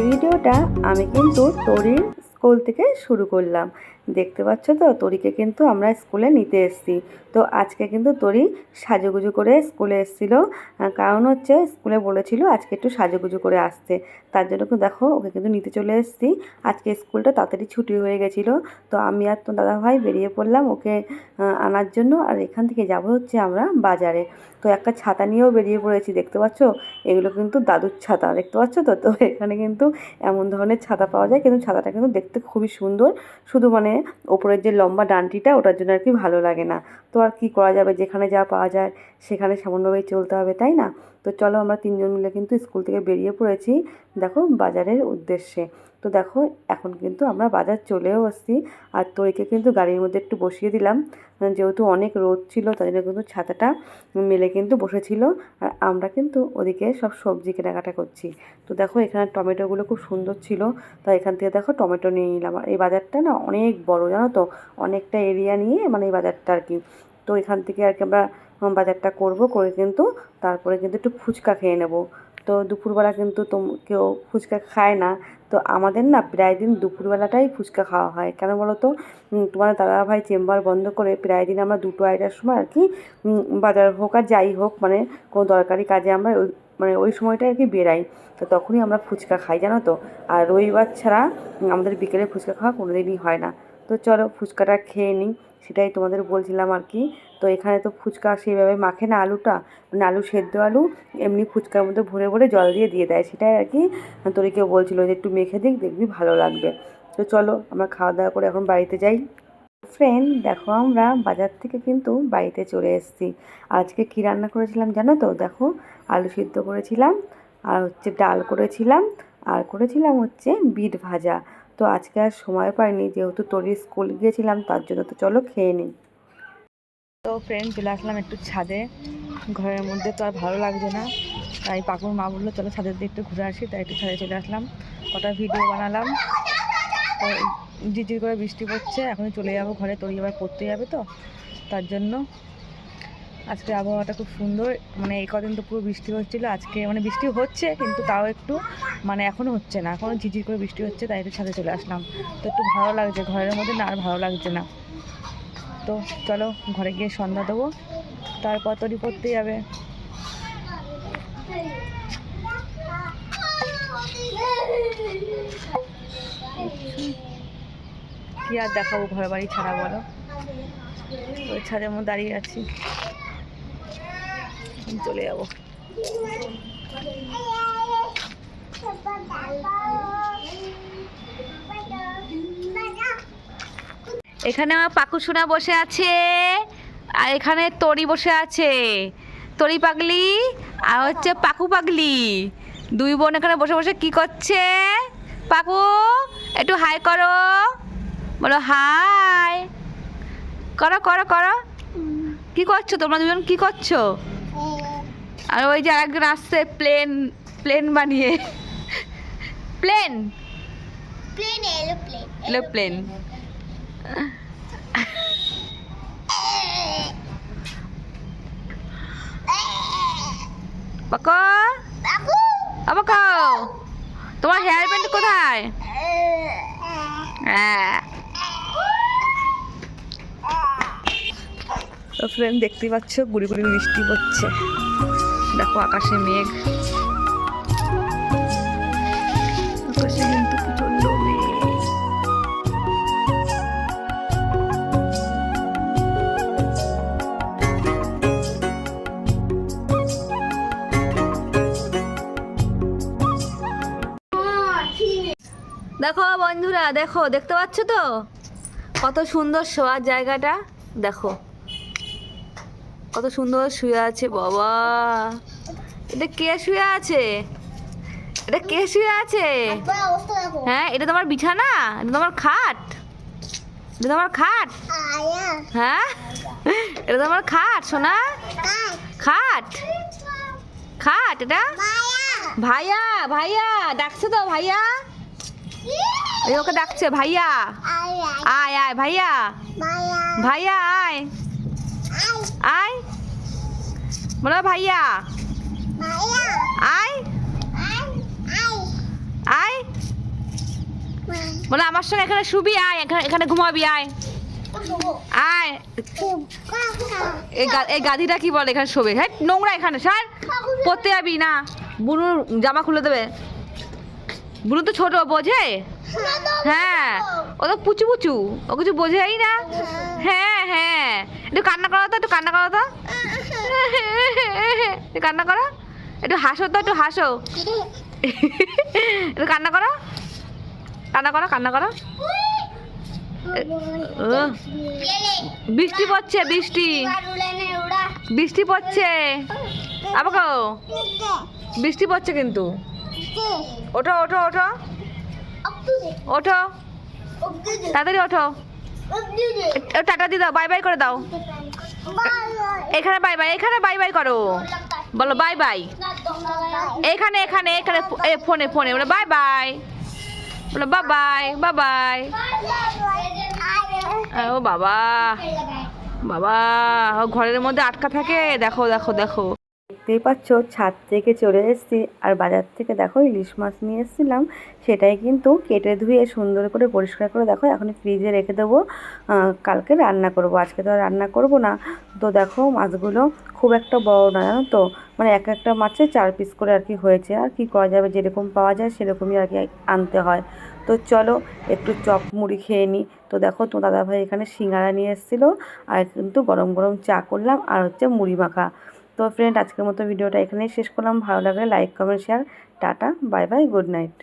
ভিডিওটা আমি কিন্তু তরির স্কুল থেকে শুরু করলাম। দেখতে পাচ্ছ তো? তরিকে কিন্তু আমরা স্কুলে নিতে এসেছি। তো আজকে কিন্তু তরি সাজুগুজু করে স্কুলে এসেছিল। কারণ হচ্ছে স্কুলে বলেছিল আজকে একটু সাজুগুজু করে আসতে। তার জন্য কিন্তু দেখো, ওকে কিন্তু নিতে চলে এসেছি। আজকে স্কুলটা তাড়াতাড়ি ছুটি হয়ে গেছিল। তো আমি আর তো দাদাভাই বেরিয়ে পড়লাম ওকে আনার জন্য। আর এখান থেকে যাব হচ্ছে আমরা বাজারে। তো একটা ছাতা নিয়েও বেরিয়ে পড়েছি, দেখতে পাচ্ছ? এগুলো কিন্তু দাদুর ছাতা, দেখতে পাচ্ছ তো? তো এখানে কিন্তু এমন ধরনের ছাতা পাওয়া যায়। কিন্তু ছাতাটা কিন্তু দেখতে খুবই সুন্দর। শুধু মানে ওপরের যে লম্বা ডানটিটা ওটার জন্য আর কি ভালো লাগে না। তো আর কি করা যাবে? যেখানে যা পাওয়া যায় সেখানে সামান্যভাবেই চলতে হবে, তাই না? তো চলো আমরা তিনজন মিলে কিন্তু স্কুল থেকে বেরিয়ে পড়েছি, দেখো বাজারের উদ্দেশ্যে। তো দেখো এখন কিন্তু আমরা বাজার চলেও আসছি আর তরিকে কিন্তু গাড়ির মধ্যে একটু বসিয়ে দিলাম। যেহেতু অনেক রোদ ছিল তাই জন্য কিন্তু ছাতাটা মেলে কিন্তু বসেছিল আর আমরা কিন্তু ওদিকে সব সবজি কেনাকাটা করছি। তো দেখো এখানে টমেটোগুলো খুব সুন্দর ছিল তাই এখান থেকে দেখো টমেটো নিয়ে নিলাম। আর এই বাজারটা না অনেক বড়, জানো তো? অনেকটা এরিয়া নিয়ে মানে এই বাজারটা আর কি। তো এখান থেকে আর কি আমরা বাজারটা করব, করে কিন্তু তারপরে কিন্তু একটু ফুচকা খেয়ে নেব। তো দুপুরবেলা কিন্তু কেউ ফুচকা খায় না। তো আমাদের না প্রায় দিন দুপুরবেলাটাই ফুচকা খাওয়া হয়। কেন বলো তো তোমার দাদাভাই চেম্বার বন্ধ করে প্রায় দিন আমরা দুটো আড়াইটার সময় আর কি বাজার হোক আর যাই হোক মানে কোনো দরকারি কাজে আমরা ওই মানে ওই সময়টায় আর কি বেরাই। তো তখনই আমরা ফুচকা খাই, জানো তো? আর রবিবার ছাড়া আমাদের বিকেলে ফুচকা খাওয়া কোনো দিনই হয় না। তো চলো ফুচকাটা খেয়ে নিই, সেটাই তোমাদের বলছিলাম আর কি। তো এখানে তো ফুচকা সেইভাবে মাখে না আলুটা মানে আলু সেদ্ধ আলু, এমনি ফুচকার মধ্যে ভরে ভরে জল দিয়ে দিয়ে দেয়, সেটাই আর কি। তোরে কেউ বলছিল যে একটু মেখে দিক দেখবি ভালো লাগবে। তো চলো আমরা খাওয়া দাওয়া করে এখন বাড়িতে যাই। ফ্রেন্ড দেখো আমরা বাজার থেকে কিন্তু বাড়িতে চলে এসেছি। আজকে কী রান্না করেছিলাম জানো তো? দেখো, আলু সিদ্ধ করেছিলাম, আর হচ্ছে ডাল করেছিলাম, আর করেছিলাম হচ্ছে বিট ভাজা। তো আজকে আর সময় পাইনি, যেহেতু তোরই স্কুল গিয়েছিলাম, তার জন্য তো চলো খেয়ে নিই তো ফ্রেন্ড চলে আসলাম একটু ছাদে, ঘরের মধ্যে তো আর ভালো লাগছে না। তাই পাকুর মা বলল, চলো ছাদের দিকে একটু ঘুরে আসি। তাই একটু ছাদে চলে আসলাম, কটা ভিডিও বানালাম। তো ঝিরঝির করে বৃষ্টি পড়ছে এখন চলে যাব ঘরে, তোর এবার পড়তে যাবে তো, তার জন্য আজকে আবহাওয়াটা খুব সুন্দর। মানে এই কদিন তো পুরো বৃষ্টি হচ্ছিল। আজকে মানে বৃষ্টি হচ্ছে, কিন্তু তাও একটু মানে এখনও হচ্ছে না। এখনও ঝিঝির করে বৃষ্টি হচ্ছে, তাই একটু ছাদে চলে আসলাম। তো একটু ভালো লাগছে, ঘরের মধ্যে না আর ভালো লাগছে না। তো চলো ঘরে গিয়ে সন্ধ্যা দেবো, তারপর তৈরি করতে যাবে। কি আর দেখাবো ঘর বাড়ি ছাড়া বলো? ওই ছাদের মধ্যে দাঁড়িয়ে আছি। চলে যাব। এখানে আমার পাকুসোনা বসে আছে, আর এখানে তরি বসে আছে। তরি পাগলি, আর হচ্ছে পাকু পাগলি। দুই বোন এখানে বসে বসে কি করছে? পাকু, একটু হাই করো। বলো, হাই। করো করো করো। কি করছ? তোমরা দুজন কি করছ? আর ওই যে আরেকজন আসছে প্লেন প্লেন বানিয়ে। প্লেন। প্লেন এরোপ্লেন এলো প্লেন। পাকো বাবু পাকো তোমার হেয়ার ব্যান্ড কোথায়? হ্যাঁ। তো ফ্রেন্ড দেখতেই পাচ্ছ গুড়ি গুড়ি বৃষ্টি পড়ছে দেখো আকাশে মেঘ। দেখো বন্ধুরা দেখো দেখতে পাচ্ছ তো? কত সুন্দর শোয়ার জায়গাটা। দেখো। কত সুন্দর শুয়ে আছে বাবা। এটা কে শুয়ে আছে? এটা কে শুয়ে আছে? হ্যাঁ এটা তোমার বিছানা? এটা তোমার খাট? এটা তোমার খাট? হ্যাঁ? এটা তোমার খাট সোনা? খাট। খাট? এটা? ভাইয়া ভাইয়া ডাকছে তো ভাইয়া। ওকে ডাকছে ভাইয়া। আয় আয়। ভাইয়া। ভাইয়া আয়। আয় বলো ভাইয়া আয় আয় বলে আমার সঙ্গে এখানে শুবি আয় এখানে এখানে ঘুমাবি আয় আয় এই গা- এই গাদিটা কি বলে এখানে শোবে হ্যাঁ নোংরা এখানে স্যার পড়তে যাবি না বুনুর জামা খুলে দেবে বুনু তো ছোট বোঝে হ্যাঁ ও তো পুচু পুচু ও কিছু বোঝেই না হ্যাঁ হ্যাঁ একটু কান্না করো তো, একটু কান্না করো তো। একটু কান্না করো। একটু হাসো তো, একটু হাসো। একটু কান্না করো। কান্না করো কান্না করো। বৃষ্টি পড়ছে, বৃষ্টি। বৃষ্টি পড়ছে। আবাকো বৃষ্টি পড়ছে কিন্তু। ওঠো ওঠো ওঠো। ওঠো। তাড়াতাড়ি ওঠো। টাটা দিয়ে দাও বাই বাই করে দাও। এখানে বাই বাই এখানে বাই বাই করো। বলো বাই বাই এখানে এখানে এখানে ফোনে ফোনে। বলো বাই বাই বলো বাই বাই বাই বাই ও বাবা। বাবা, ঘরের মধ্যে আটকা থাকে। দেখো দেখো দেখো। দেখতেই পাচ্ছ, ছাদ থেকে চলে এসেছি। আর বাজার থেকে দেখো ইলিশ মাছ নিয়ে এসেছিলাম, সেটাই কিন্তু কেটে ধুয়ে সুন্দর করে পরিষ্কার করে দেখো, এখন ফ্রিজে রেখে দেবো। কালকে রান্না করব। আজকে তো আর রান্না করব না। তো দেখো মাছগুলো খুব একটা বড় না, জানো তো? মানে এক একটা মাছে চার পিস করে আর কি হয়েছে। আর কি করা যাবে? যেরকম পাওয়া যায় সেরকমই আর কি আনতে হয়। তো চলো একটু চপ মুড়ি খেয়ে নিই। তো দেখো তো দাদাভাই এখানে সিঙ্গারা নিয়ে এসেছিল। আর কিন্তু গরম গরম চা করলাম। আর হচ্ছে মুড়ি মাখা। তো ফ্রেন্ড আজকের মতো ভিডিওটা এখানেই শেষ করলাম। ভালো লাগলে like comment share tata bye bye good night